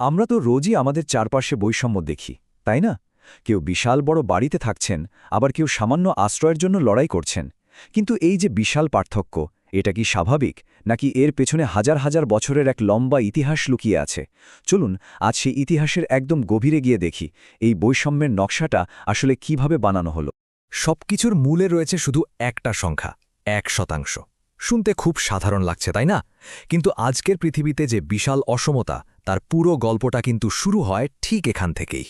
আমরা তো রোজই আমাদের চারপাশে বৈষম্য দেখি, তাই না? কেউ বিশাল বড় বাড়িতে থাকছেন, আবার কেউ সামান্য আশ্রয়ের জন্য লড়াই করছেন। কিন্তু এই যে বিশাল পার্থক্য, এটা কি স্বাভাবিক, নাকি এর পেছনে হাজার হাজার বছরের এক লম্বা ইতিহাস লুকিয়ে আছে? চলুন, আজ সেই ইতিহাসের একদম গভীরে গিয়ে দেখি, এই বৈষম্যের নকশাটা আসলে কীভাবে বানানো হলো। সবকিছুর মূলে রয়েছে শুধু একটা সংখ্যা, এক শতাংশ। শুনতে খুব সাধারণ লাগছে, তাই না? কিন্তু আজকের পৃথিবীতে যে বিশাল অসমতা, তার পুরো গল্পটা কিন্তু শুরু হয় ঠিক এখান থেকেই।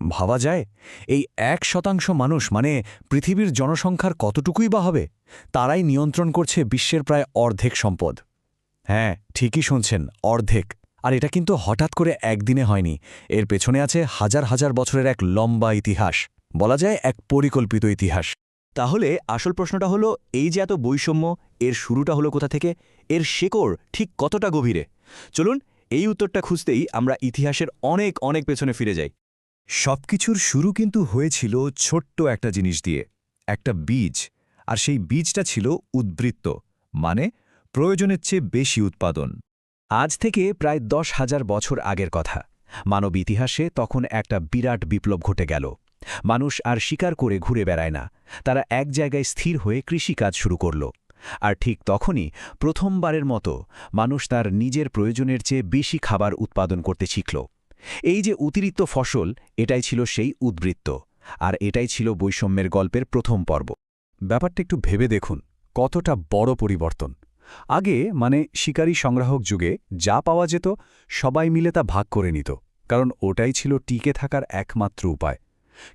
ভাবা যায়, এই এক শতাংশ মানুষ মানে পৃথিবীর জনসংখ্যার কতটুকুই বা হবে, তারাই নিয়ন্ত্রণ করছে বিশ্বের প্রায় অর্ধেক সম্পদ। হ্যাঁ ঠিকই শুনছেন, অর্ধেক। আর এটা কিন্তু হঠাৎ করে একদিনে হয়নি, এর পেছনে আছে হাজার হাজার বছরের এক লম্বা ইতিহাস, বলা যায় এক পরিকল্পিত ইতিহাস। তাহলে আসল প্রশ্নটা হলো, এই যে এত বৈষম্য, এর শুরুটা হলো কোথা থেকে? এর শেকড় ঠিক কতটা গভীরে? চলুন এই উত্তরটা খুঁজতেই আমরা ইতিহাসের অনেক অনেক পেছনে ফিরে যাই। সবকিছুর শুরু কিন্তু হয়েছিল ছোট্ট একটা জিনিস দিয়ে, একটা বীজ। আর সেই বীজটা ছিল উদ্বৃত্ত মানে প্রয়োজনের চেয়ে বেশি উৎপাদন। আজ থেকে প্রায় দশ হাজার বছর আগের কথা। মানব ইতিহাসে তখন একটা বিরাট বিপ্লব ঘটে গেল। মানুষ আর শিকার করে ঘুরে বেড়ায় না। তারা এক জায়গায় স্থির হয়ে কৃষিকাজ শুরু করল। আর ঠিক তখনই প্রথমবারের মতো মানুষ তার নিজের প্রয়োজনের চেয়ে বেশি খাবার উৎপাদন করতে শিখল। এই যে অতিরিক্ত ফসল, এটাই ছিল সেই উদ্বৃত্ত। আর এটাই ছিল বৈষম্যের গল্পের প্রথম পর্ব। ব্যাপারটা একটু ভেবে দেখুন, কতটা বড় পরিবর্তন। আগে মানে শিকারী সংগ্রাহক যুগে যা পাওয়া যেত, সবাই মিলে তা ভাগ করে নিত। কারণ ওটাই ছিল টিকে থাকার একমাত্র উপায়।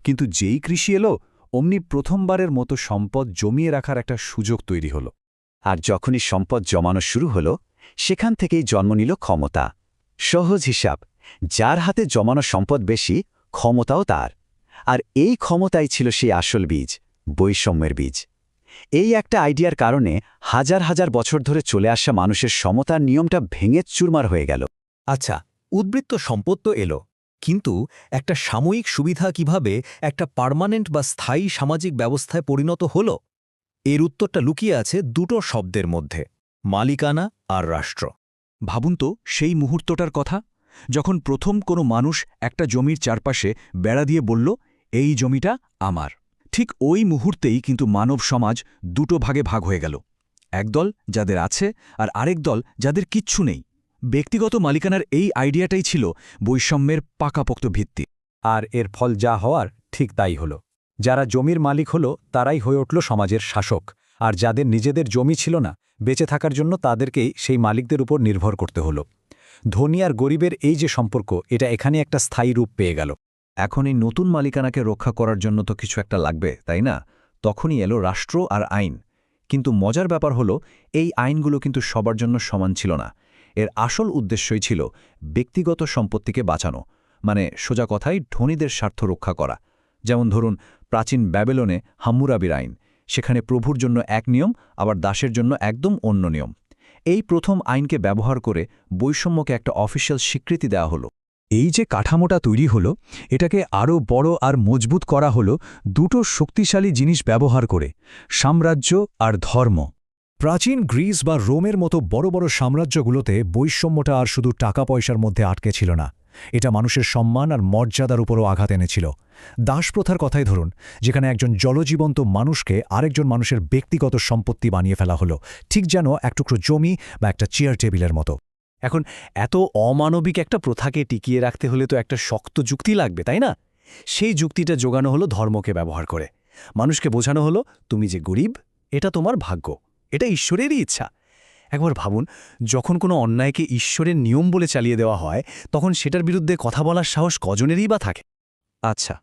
কিন্তু যেই কৃষি এলো, অমনি প্রথমবারের মতো সম্পদ জমিয়ে রাখার একটা সুযোগ তৈরি হল। আর যখনই সম্পদ জমানো শুরু হল, সেখান থেকেই জন্ম নিল ক্ষমতা। সহজ হিসাব, যার হাতে জমানো সম্পদ বেশি, ক্ষমতাও তার। আর এই ক্ষমতাই ছিল সেই আসল বীজ, বৈষম্যের বীজ। এই একটা আইডিয়ার কারণে হাজার হাজার বছর ধরে চলে আসা মানুষের সমতার নিয়মটা ভেঙে চুরমার হয়ে গেল। আচ্ছা উদ্বৃত্ত সম্পদ তো এলো। কিন্তু একটা সাময়িক সুবিধা কীভাবে একটা পার্মানেন্ট বা স্থায়ী সামাজিক ব্যবস্থায় পরিণত হল? এর উত্তরটা লুকিয়ে আছে দুটো শব্দের মধ্যে, মালিকানা আর রাষ্ট্র। ভাবুন তো, সেই মুহূর্তটার কথা, যখন প্রথম কোনো মানুষ একটা জমির চারপাশে বেড়া দিয়ে বলল, এই জমিটা আমার। ঠিক ওই মুহূর্তেই কিন্তু মানব সমাজ দুটো ভাগে ভাগ হয়ে গেল, একদল যাদের আছে আর আরেক দল যাদের কিচ্ছু নেই। ব্যক্তিগত মালিকানার এই আইডিয়াটাই ছিল বৈষম্যের পাকাপোক্ত ভিত্তি। আর এর ফল যা হওয়ার ঠিক তাই হল। যারা জমির মালিক হল, তারাই হয়ে উঠল সমাজের শাসক। আর যাদের নিজেদের জমি ছিল না, বেঁচে থাকার জন্য তাদেরকেই সেই মালিকদের উপর নির্ভর করতে হল। ধনী আর গরিবের এই যে সম্পর্ক, এটা এখানে একটা স্থায়ী রূপ পেয়ে গেল। এখন এই নতুন মালিকানাকে রক্ষা করার জন্য তো কিছু একটা লাগবে, তাই না? তখনই এলো রাষ্ট্র আর আইন। কিন্তু মজার ব্যাপার হলো, এই আইনগুলো কিন্তু সবার জন্য সমান ছিল না। এর আসল উদ্দেশ্যই ছিল ব্যক্তিগত সম্পত্তিকে বাঁচানো মানে সোজা কথাই ধনীদের স্বার্থ রক্ষা করা। যেমন ধরুন, প্রাচীন ব্যাবেলনে হাম্মুরাবির আইন সেখানে প্রভুর জন্য এক নিয়ম, আবার দাসের জন্য একদম অন্য নিয়ম। এই প্রথম আইনকে ব্যবহার করে বৈষম্যকে একটা অফিসিয়াল স্বীকৃতি দেওয়া হলো। এই যে কাঠামোটা তৈরি হলো, এটাকে আরও বড় আর মজবুত করা হলো দুটো শক্তিশালী জিনিস ব্যবহার করে, সাম্রাজ্য আর ধর্ম। প্রাচীন গ্রিস বা রোমের মতো বড় বড় সাম্রাজ্যগুলোতে বৈষম্যটা আর শুধু টাকা পয়সার মধ্যে আটকে ছিল না। এটা মানুষের সম্মান আর মর্যাদার উপরও আঘাত এনেছিল। দাসপ্রথার কথাই ধরুন, যেখানে একজন জলজীবন্ত মানুষকে আরেকজন মানুষের ব্যক্তিগত সম্পত্তি বানিয়ে ফেলা হলো, ঠিক যেন এক টুকরো জমি বা একটা চেয়ার টেবিলের মতো। এখন এত অমানবিক একটা প্রথাকে টিকিয়ে রাখতে হলে তো একটা শক্ত যুক্তি লাগবে, তাই না? সেই যুক্তিটা জোগানো হলো ধর্মকে ব্যবহার করে। মানুষকে বোঝানো হলো, তুমি যে গরিব, এটা তোমার ভাগ্য। এটা ঈশ্বরেরই ইচ্ছা। একবার ভাবুন, যখন কোনো অন্যায়কে ঈশ্বরের নিয়ম বলে চালিয়ে দেওয়া হয়, তখন সেটার বিরুদ্ধে কথা বলার সাহস কজনেরই বা থাকে? আচ্ছা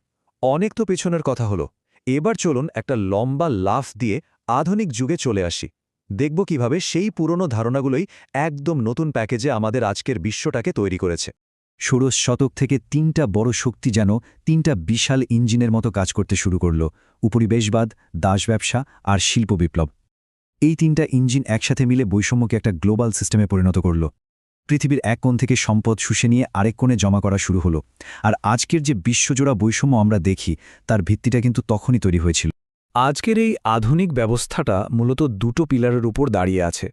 অনেক তো পেছনের কথা হলো। এবার চলুন একটা লম্বা লাফ দিয়ে আধুনিক যুগে চলে আসি। দেখব কীভাবে সেই পুরনো ধারণাগুলোই একদম নতুন প্যাকেজে আমাদের আজকের বিশ্বটাকে তৈরি করেছে। ষোড়শ শতক থেকে তিনটা বড় শক্তি যেন তিনটা বিশাল ইঞ্জিনের মতো কাজ করতে শুরু করল। উপরিবেশবাদ দাস ব্যবসা আর শিল্প বিপ্লব। এই তিনটা ইঞ্জিন একসাথে মিলে বৈষম্যকে একটা গ্লোবাল সিস্টেমে পরিণত করল। পৃথিবীর এক কোণ থেকে সম্পদ শুষে নিয়ে আরেক কোণে জমা করা শুরু হলো। আর আজকের যে বিশ্বজোড়া বৈষম্য আমরা দেখি, তার ভিত্তিটা কিন্তু তখনই তৈরি হয়েছিল। আজকের এই আধুনিক ব্যবস্থাটা মূলত দুটো পিলারের উপর দাঁড়িয়ে আছে।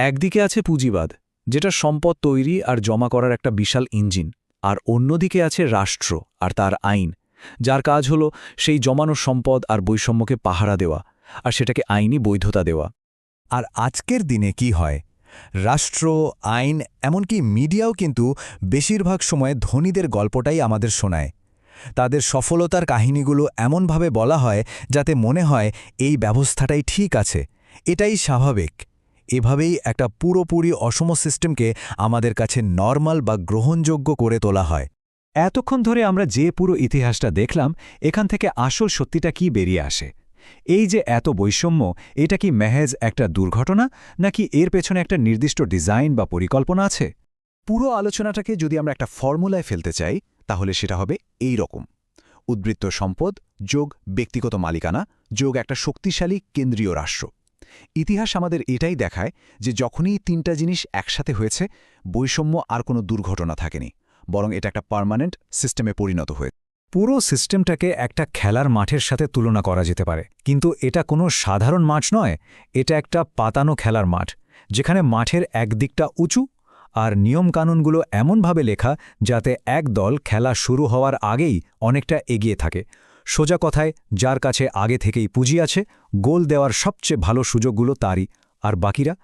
একদিকে আছে পুঁজিবাদ, যেটা সম্পদ তৈরি আর জমা করার একটা বিশাল ইঞ্জিন, আর অন্যদিকে আছে রাষ্ট্র আর তার আইন, যার কাজ হলো সেই জমানো সম্পদ আর বৈষম্যকে পাহারা দেওয়া। আর সেটাকে আইনি বৈধতা দেওয়া। আর আজকের দিনে কি হয়? রাষ্ট্র, আইন, এমনকি মিডিয়াও কিন্তু বেশিরভাগ সময় ধনীদের গল্পটাই আমাদের শোনায়। তাদের সফলতার কাহিনীগুলো এমনভাবে বলা হয় যাতে মনে হয় এই ব্যবস্থাটাই ঠিক আছে। এটাই স্বাভাবিক। এভাবেই একটা পুরোপুরি অসম সিস্টেমকে আমাদের কাছে নর্মাল বা গ্রহণযোগ্য করে তোলা হয়। এতক্ষণ ধরে আমরা যে পুরো ইতিহাসটা দেখলাম, এখান থেকে আসল সত্যিটা কি বেরিয়ে আসে? এই যে এত বৈষম্য, এটা কি মেহেজ একটা দুর্ঘটনা, নাকি এর পেছনে একটা নির্দিষ্ট ডিজাইন বা পরিকল্পনা আছে? পুরো আলোচনাটাকে যদি আমরা একটা ফর্মুলায় ফেলতে চাই, তাহলে সেটা হবে এই রকম। উদ্বৃত্ত সম্পদ যোগ ব্যক্তিগত মালিকানা যোগ একটা শক্তিশালী কেন্দ্রীয় রাষ্ট্র। ইতিহাস আমাদের এটাই দেখায় যে যখনই তিনটা জিনিস একসাথে হয়েছে, বৈষম্য আর কোনো দুর্ঘটনা থাকেনি, বরং এটা একটা পার্মানেন্ট সিস্টেমে পরিণত হয়েছে। পুরো সিস্টেমটাকে একটা খেলার মাঠের সাথে তুলনা করা যেতে পারে। কিন্তু এটা কোনো সাধারণ মাঠ নয়, এটা একটা পাতানো খেলার মাঠ, যেখানে মাঠের একদিকটা উঁচু আর নিয়মকানুনগুলো এমনভাবে লেখা যাতে এক দল খেলা শুরু হওয়ার আগেই অনেকটা এগিয়ে থাকে। সোজা কথায়, যার কাছে আগে থেকেই পুঁজি আছে, গোল দেওয়ার সবচেয়ে ভালো সুযোগগুলো তারই, আর বাকিরা?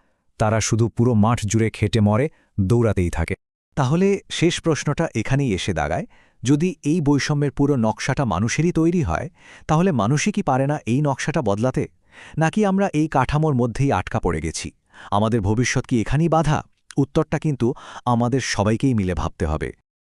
তারা শুধু পুরো মাঠ জুড়ে খেটে মরে, দৌড়াতেই থাকে। তাহলে শেষ প্রশ্নটা এখানেই এসে দাগায় যদি এই বৈষম্যের পুরো নকশাটা মানুষেরই তৈরি হয়, তাহলে মানুষই কি পারে না এই নকশাটা বদলাতে? নাকি আমরা এই কাঠামোর মধ্যেই আটকা পড়ে গেছি? আমাদের ভবিষ্যৎ কি এখানেই বাধা? উত্তরটা কিন্তু আমাদের সবাইকেই মিলে ভাবতে হবে।